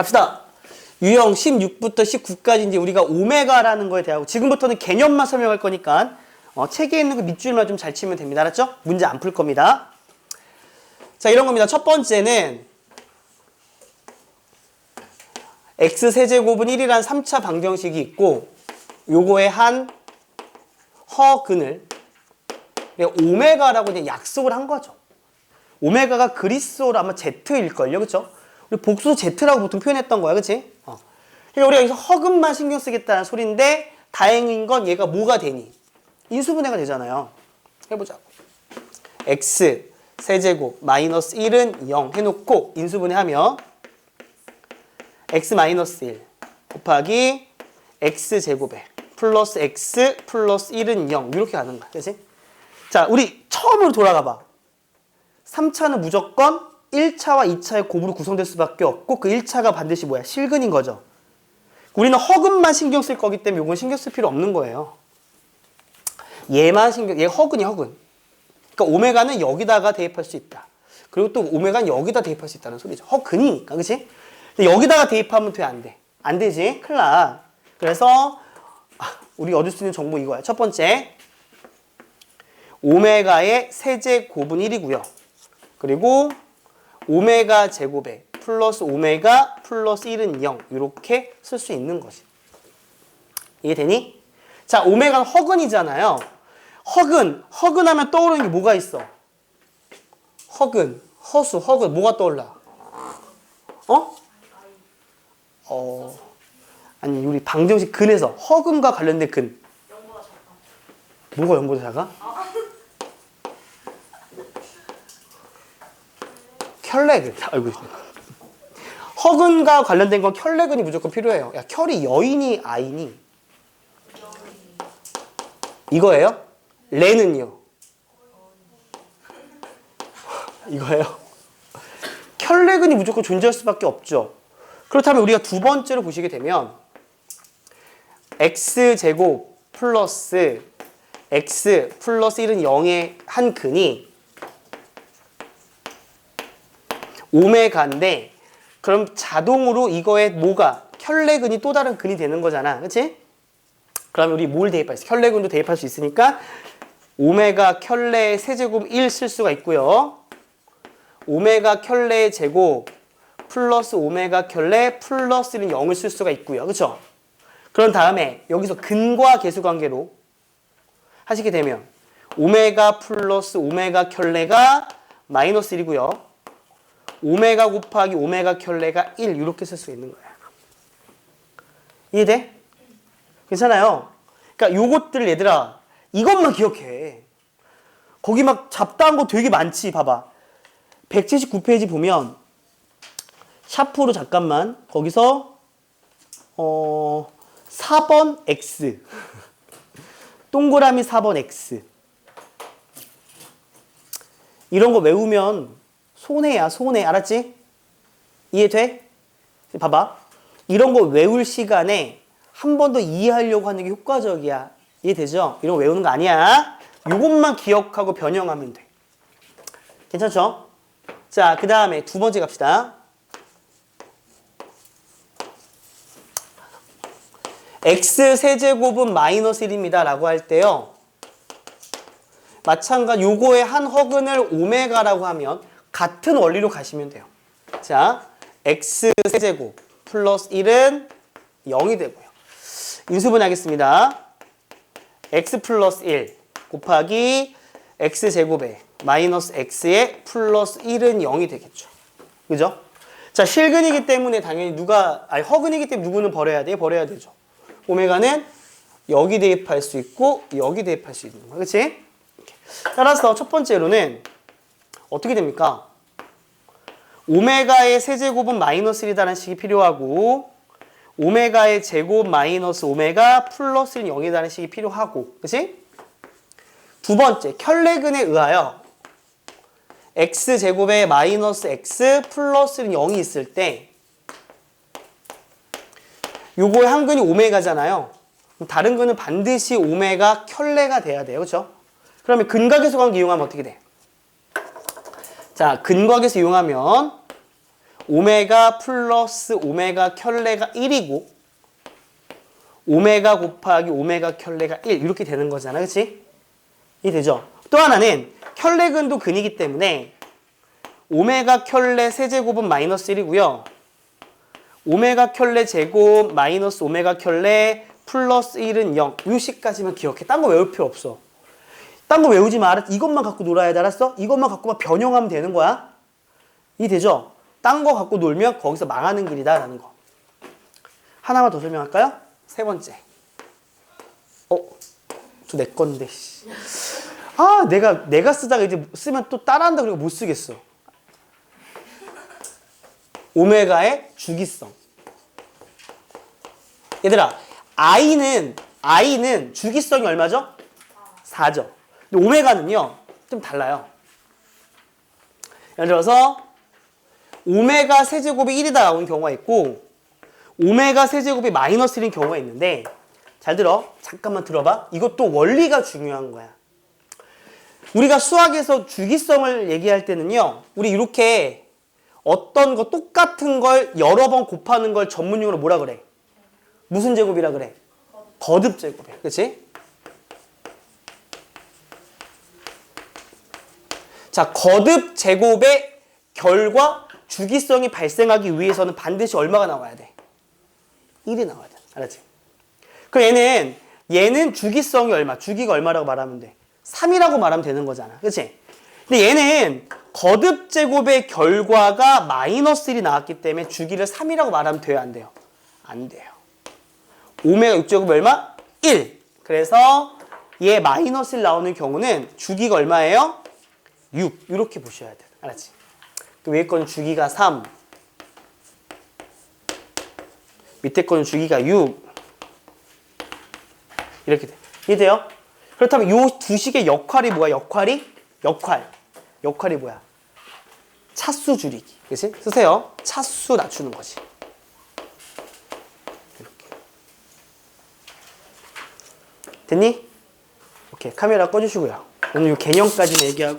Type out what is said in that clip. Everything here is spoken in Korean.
갑시다. 유형 16부터 19까지 이제 우리가 오메가라는 거에 대하고 지금부터는 개념만 설명할 거니까 어, 책에 있는 그 밑줄만 좀 잘 치면 됩니다. 알았죠? 문제 안 풀 겁니다. 자, 이런 겁니다. 첫 번째는 x 세제곱은 1이라는 3차 방정식이 있고 요거에 한 허근을 오메가라고 이제 약속을 한 거죠. 오메가가 그리스어로 아마 Z일걸요? 우리 복수 Z라고 보통 표현했던 거야, 그치? 어. 그러니까 우리가 여기서 허근만 신경 쓰겠다는 소리인데 다행인 건 얘가 뭐가 되니? 인수분해가 되잖아요. 해보자고. x 세제곱 마이너스 1은 0 해놓고 인수분해하면 x 마이너스 1 곱하기 x 제곱에 플러스 x 플러스 1은 0 이렇게 가는 거야. 그치? 자, 우리 처음으로 돌아가 봐. 3차는 무조건 1차와 2차의 곱으로 구성될 수밖에 없고 그 1차가 반드시 뭐야? 실근인 거죠. 우리는 허근만 신경 쓸 거기 때문에 이건 신경 쓸 필요 없는 거예요. 얘만 신경, 얘 허근이 허근. 그러니까 오메가는 여기다가 대입할 수 있다. 그리고 또 오메가는 여기다 대입할 수 있다는 소리죠. 허근이니까, 그치? 근데 여기다가 대입하면 돼, 안 돼? 안 되지? 큰일 나. 그래서 아, 우리 얻을 수 있는 정보 이거야. 첫 번째, 오메가의 세제곱은 1이고요. 그리고 오메가 제곱에 플러스 오메가 플러스 1은 0 이렇게 쓸 수 있는 거지. 이해되니? 자, 오메가는 허근이잖아요. 허근, 허근하면 떠오르는 게 뭐가 있어? 허근, 허수, 허근, 뭐가 떠올라? 어? 어, 아니 우리 방정식 근에서 허근과 관련된 근. 뭐가 영보다 작아? 혈렉을 알고. 허근과 관련된 건 혈렉은이 무조건 필요해요. 야, 혈이 여인이 아이니? 이거예요? 레는요? 이거예요? 혈렉은이 무조건 존재할 수밖에 없죠. 그렇다면 우리가 두 번째로 보시게 되면 x제곱 플러스 x 플러스 1은 0의 한 근이 오메가인데 그럼 자동으로 이거에 뭐가 혈내근이 또 다른 근이 되는 거잖아. 그치? 그러면 우리 뭘 대입할 수 있어? 혈내근도 대입할 수 있으니까 오메가 혈내 세제곱 1 쓸 수가 있고요. 오메가 혈내 제곱 플러스 오메가 혈내 플러스 1은 0을 쓸 수가 있고요. 그쵸? 그런 다음에 여기서 근과 계수 관계로 하시게 되면 오메가 플러스 오메가 혈내가 마이너스 1이고요. 오메가 곱하기 오메가 켤레가 1 이렇게 쓸 수 있는 거야. 이해돼? 괜찮아요? 그러니까 요것들 얘들아 이것만 기억해. 거기 막 잡다한 거 되게 많지. 봐봐. 179페이지 보면 샤프로 잠깐만 거기서 어 4번 X 동그라미 4번 X 이런 거 외우면 손해야, 손해. 알았지? 이해돼? 봐봐. 이런 거 외울 시간에 한 번 더 이해하려고 하는 게 효과적이야. 이해되죠? 이런 거 외우는 거 아니야. 이것만 기억하고 변형하면 돼. 괜찮죠? 자, 그 다음에 두 번째 갑시다. x 세제곱은 마이너스 1입니다. 라고 할 때요. 마찬가지 요거의 한 허근을 오메가라고 하면 같은 원리로 가시면 돼요. 자, x 세제곱 플러스 1은 0이 되고요. 인수분 하겠습니다. x 플러스 1 곱하기 x 제곱에 마이너스 x에 플러스 1은 0이 되겠죠. 그죠? 자, 실근이기 때문에 당연히 누가, 아니, 허근이기 때문에 누구는 버려야 돼? 버려야 되죠. 오메가는 여기 대입할 수 있고, 여기 대입할 수 있는 거야. 그치? 따라서 첫 번째로는 어떻게 됩니까? 오메가의 세제곱은 마이너스 1이라는 식이 필요하고 오메가의 제곱 마이너스 오메가 플러스 0이라는 식이 필요하고 그치? 두 번째 혈내근에 의하여 x제곱에 마이너스 x 플러스 0이 있을 때 요거의 한 근이 오메가잖아요. 다른 근은 반드시 오메가 혈내가 돼야 돼요. 그렇죠? 그러면 근각에서 관계 이용하면 어떻게 돼? 자, 근각에서 이용하면 오메가 플러스 오메가 켤레가 1이고 오메가 곱하기 오메가 켤레가 1 이렇게 되는 거잖아. 그치? 이 되죠? 또 하나는 켤레근도 근이기 때문에 오메가 켤레 세제곱은 마이너스 1이고요. 오메가 켤레 제곱 마이너스 오메가 켤레 플러스 1은 0. 이 식까지만 기억해. 딴 거 외울 필요 없어. 딴 거 외우지 마. 이것만 갖고 놀아야 돼. 알았어? 이것만 갖고만 변형하면 되는 거야. 이 되죠? 딴 거 갖고 놀면 거기서 망하는 길이다라는 거. 하나만 더 설명할까요? 세 번째. 어, 저 내 건데. 씨. 아, 내가 내가 쓰다가 이제 쓰면 또 따라한다 그러고 못 쓰겠어. 오메가의 주기성. 얘들아, i는 i는 주기성이 얼마죠? 4죠. 근데 오메가는요 좀 달라요. 예를 들어서 오메가 세제곱이 1이다 나오는 경우가 있고 오메가 세제곱이 마이너스 1인 경우가 있는데 잘 들어. 잠깐만 들어봐. 이것도 원리가 중요한 거야. 우리가 수학에서 주기성을 얘기할 때는요. 우리 이렇게 어떤 거 똑같은 걸 여러 번 곱하는 걸 전문용어로 뭐라 그래? 무슨 제곱이라 그래? 거듭 제곱이야. 그렇지? 자, 거듭 제곱의 결과 주기성이 발생하기 위해서는 반드시 얼마가 나와야 돼? 1이 나와야 돼. 알았지? 그럼 얘는 얘는 주기성이 얼마? 주기가 얼마라고 말하면 돼? 3이라고 말하면 되는 거잖아. 그렇지? 근데 얘는 거듭 제곱의 결과가 마이너스 1이 나왔기 때문에 주기를 3이라고 말하면 돼요, 안 돼요? 안 돼요. 오메가 6제곱 얼마? 1. 그래서 얘 마이너스 1 나오는 경우는 주기가 얼마예요? 6. 이렇게 보셔야 돼. 알았지? 그 위에 거는 주기가 3. 밑에 거는 주기가 6. 이렇게 돼. 이해돼요? 그렇다면 이 두 식의 역할이 뭐야? 역할이? 역할. 역할이 뭐야? 차수 줄이기. 그치? 쓰세요. 차수 낮추는 거지. 이렇게. 됐니? 오케이. 카메라 꺼주시고요. 오늘 이 개념까지는 얘기하고.